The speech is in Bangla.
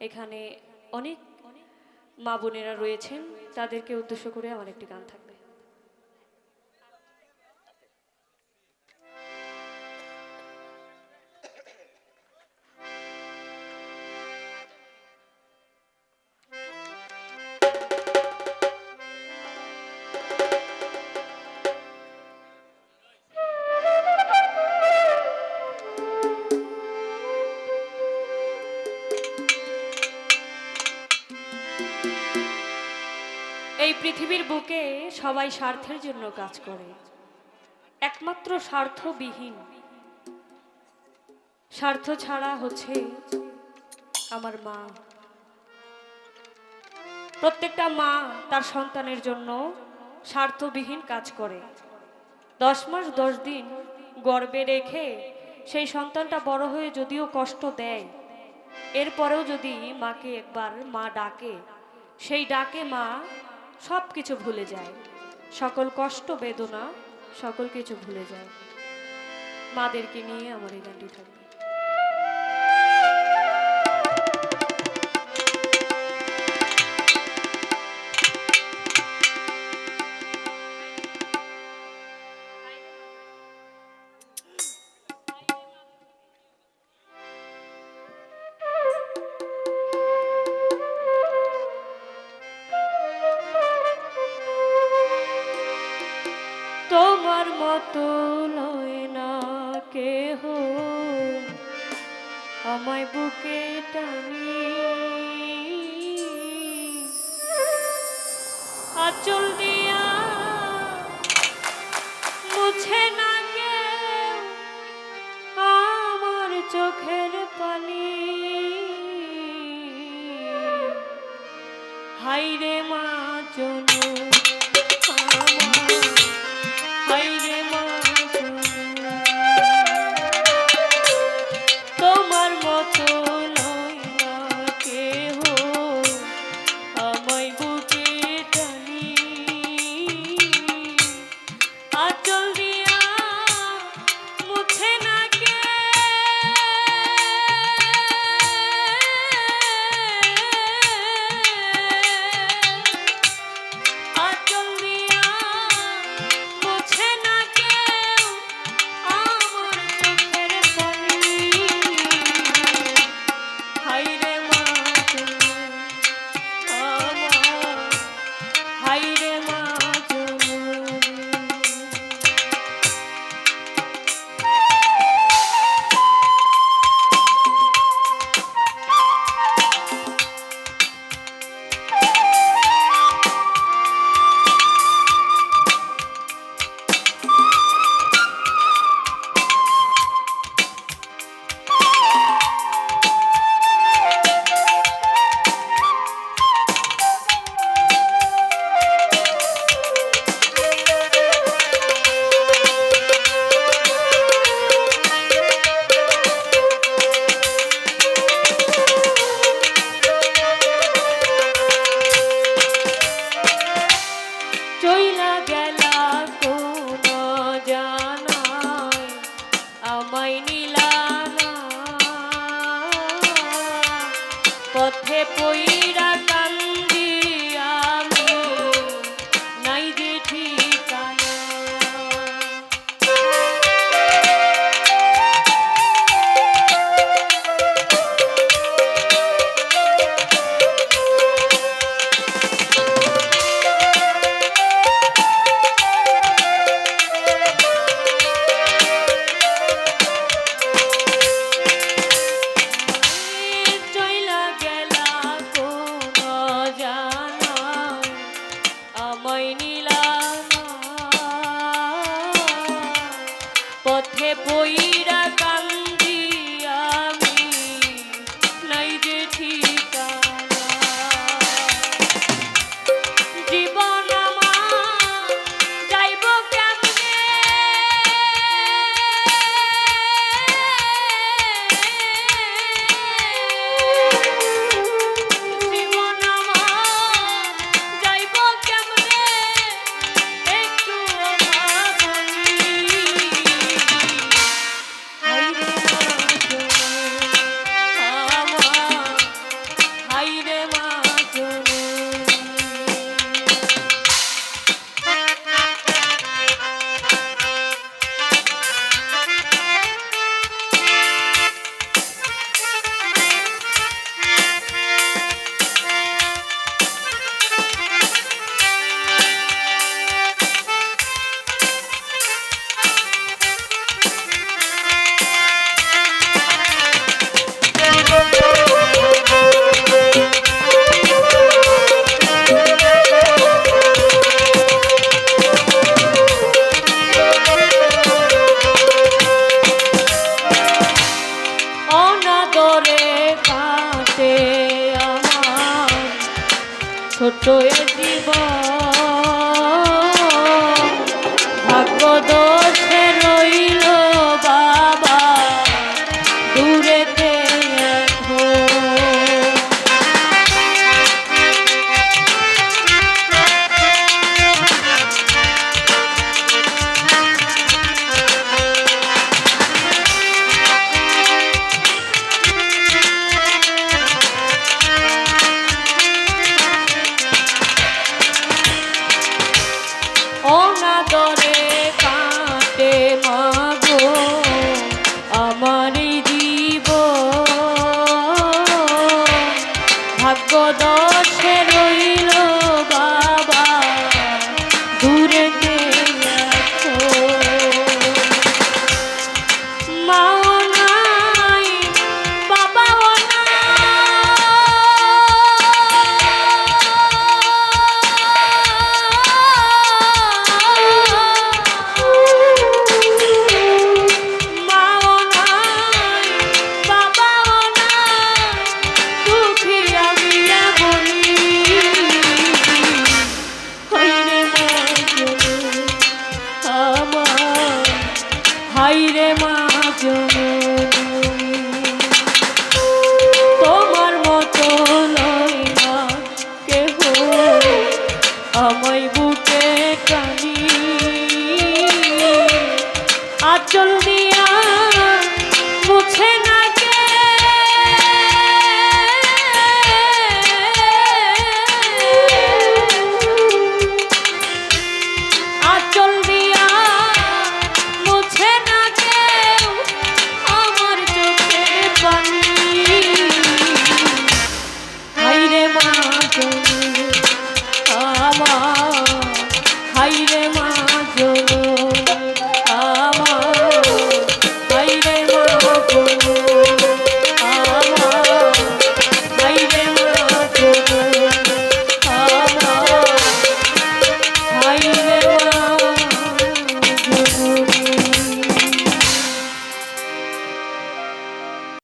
এখানে অনেক মা বোনেরা রয়েছেন। তাদেরকে উদ্দেশ্য করে আমার একটি গান থাকবে। এই পৃথিবীর বুকে সবাই স্বার্থের জন্য কাজ করে। একমাত্র স্বার্থবিহীন। স্বার্থ ছাড়া হচ্ছে আমার মা। প্রত্যেকটা মা তার সন্তানের জন্য স্বার্থবিহীন কাজ করে। দশ মাস দশ দিন গর্বে রেখে সেই সন্তানটা বড় হয়ে যদিও কষ্ট দেয়, এরপরেও যদি মাকে একবার মা ডাকে, সেই ডাকে মা সব কিছু ভুলে যায়। সকল কষ্ট, বেদনা, সকল কিছু ভুলে যায়। মাদেরকে নিয়ে আমার এই গানটি থাকবে। আমায় বুকে টানি। আচল দিয়া মুছে না কেউ আমার চোখের পানি। হাইরে মা জনু চইলা গেলা কোন জানাই আমায় নিলানা পথে পইরা কান্দি আমি নাই যে ঠিকানা পথে soy my